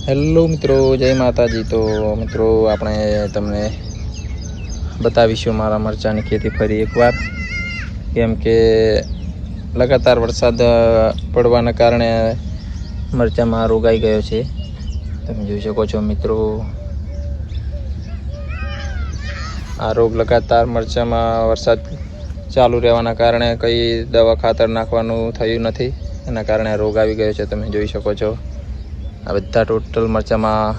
Hello મિત્રો, જય માતાજી. તો મિત્રો, આપણે તમને બતાવીશું મારા મરચાંની ખેતી ફરી એકવાર. કેમ કે લગાતાર વરસાદ પડવાના કારણે મરચાંમાં રોગ આવી ગયો છે. તમે જોઈ શકો છો મિત્રો, આ રોગ લગાતાર મરચાંમાં વરસાદ ચાલુ રહેવાના કારણે કંઈ દવા ખાતર નાખવાનું થયું નથી. એના કારણે રોગ આવી ગયો છે, તમે જોઈ શકો છો. આ બધા ટોટલ મરચાંમાં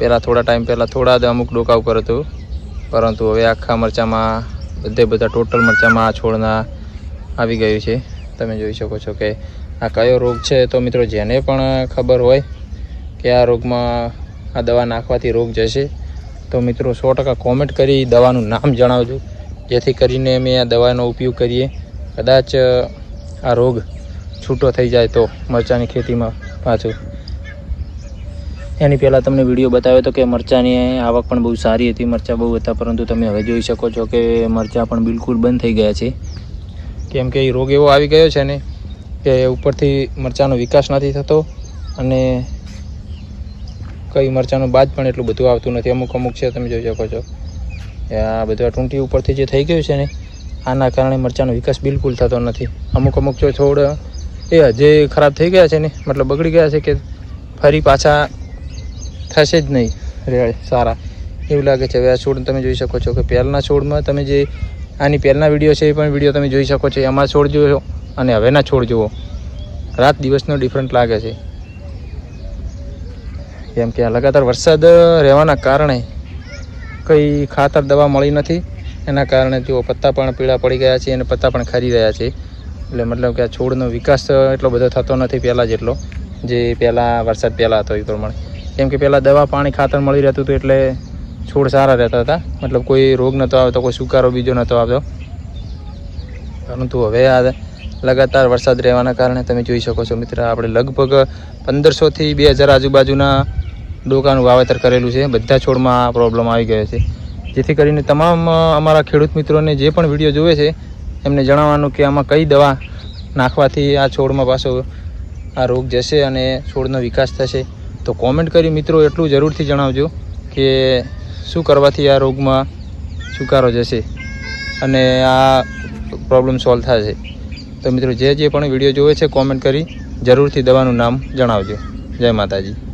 પહેલાં થોડા ટાઈમ પહેલાં થોડા જ અમુક ડોકાવ કર્યો હતો. પરંતુ હવે આખા મરચાંમાં બધે બધા ટોટલ મરચાંમાં આ છોડના આવી ગયું છે. તમે જોઈ શકો છો કે આ કયો રોગ છે તો મિત્રો જેને પણ ખબર હોય કે આ રોગમાં આ દવા નાખવાથી રોગ જશે, તો મિત્રો સો ટકા કોમેન્ટ કરી દવાનું નામ જણાવજો. જેથી કરીને અમે આ દવાનો ઉપયોગ કરીએ. કદાચ આ રોગ છૂટો થઈ જાય તો મરચાંની ખેતીમાં પાછું. એની પહેલાં તમને વીડિયો બતાવ્યો હતો કે મરચાંની આવક પણ બહુ સારી હતી, મરચાં બહુ હતા, પરંતુ તમે હવે જોઈ શકો છો કે મરચાં પણ બિલકુલ બંધ થઈ ગયા છે. કેમ કે એ રોગ એવો આવી ગયો છે ને કે ઉપરથી મરચાંનો વિકાસ નથી થતો અને કઈ મરચાંનું બાદ પણ એટલું બધું આવતું નથી. અમુક અમુક છે, તમે જોઈ શકો છો. આ બધા ટૂંટી ઉપરથી જે થઈ ગયું છે ને, આના કારણે મરચાંનો વિકાસ બિલકુલ થતો નથી. અમુક અમુક જો છોડ એ હજે ખરાબ થઈ ગયા છે ને, મતલબ બગડી ગયા છે કે ફરી પાછા થશે જ નહીં રેળ સારા. એવું લાગે છે. હવે આ છોડ તમે જોઈ શકો છો કે પહેલાંના છોડમાં તમે જે આની પહેલાંના વીડિયો છે એ પણ વીડિયો તમે જોઈ શકો છો. એમાં છોડ જોયો અને હવેના છોડ જુઓ. રાત દિવસનો ડિફરન્ટ લાગે છે. કેમ કે આ લગાતાર વરસાદ રહેવાના કારણે કંઈ ખાતર દવા મળી નથી. એના કારણે તેઓ પત્તા પણ પીળા પડી ગયા છે અને પત્તા પણ ખરી રહ્યા છે. એટલે મતલબ કે આ છોડનો વિકાસ એટલો બધો થતો નથી પહેલાં જેટલો, જે પહેલાં વરસાદ પહેલાં હતો એ પ્રમાણે. કેમ કે પહેલાં દવા પાણી ખાતર મળી રહેતું હતું એટલે છોડ સારા રહેતા હતા. મતલબ કોઈ રોગ નહોતો આવતો, કોઈ સુકારો બીજો નહોતો આવતો. પરંતુ હવે આ લગાતાર વરસાદ રહેવાના કારણે તમે જોઈ શકો છો મિત્ર, આપણે લગભગ પંદરસોથી બે હજાર આજુબાજુના ડોકાનું વાવેતર કરેલું છે. બધા છોડમાં આ પ્રોબ્લેમ આવી ગયો છે. જેથી કરીને તમામ અમારા ખેડૂત મિત્રોને જે પણ વીડિયો જોવે છે, એમને જણાવવાનું કે આમાં કઈ દવા નાખવાથી આ છોડમાં પાછો આ રોગ જશે અને છોડનો વિકાસ થશે. તો કોમેન્ટ કરી મિત્રો એટલું જરૂરથી જણાવજો કે શું કરવાથી આ રોગમાં છુકારો જશે અને આ પ્રોબ્લેમ સોલ્વ થશે. તો મિત્રો જે જે પણ વીડિયો જોવે છે કોમેન્ટ કરી જરૂરથી દવાનું નામ જણાવજો. જય માતાજી.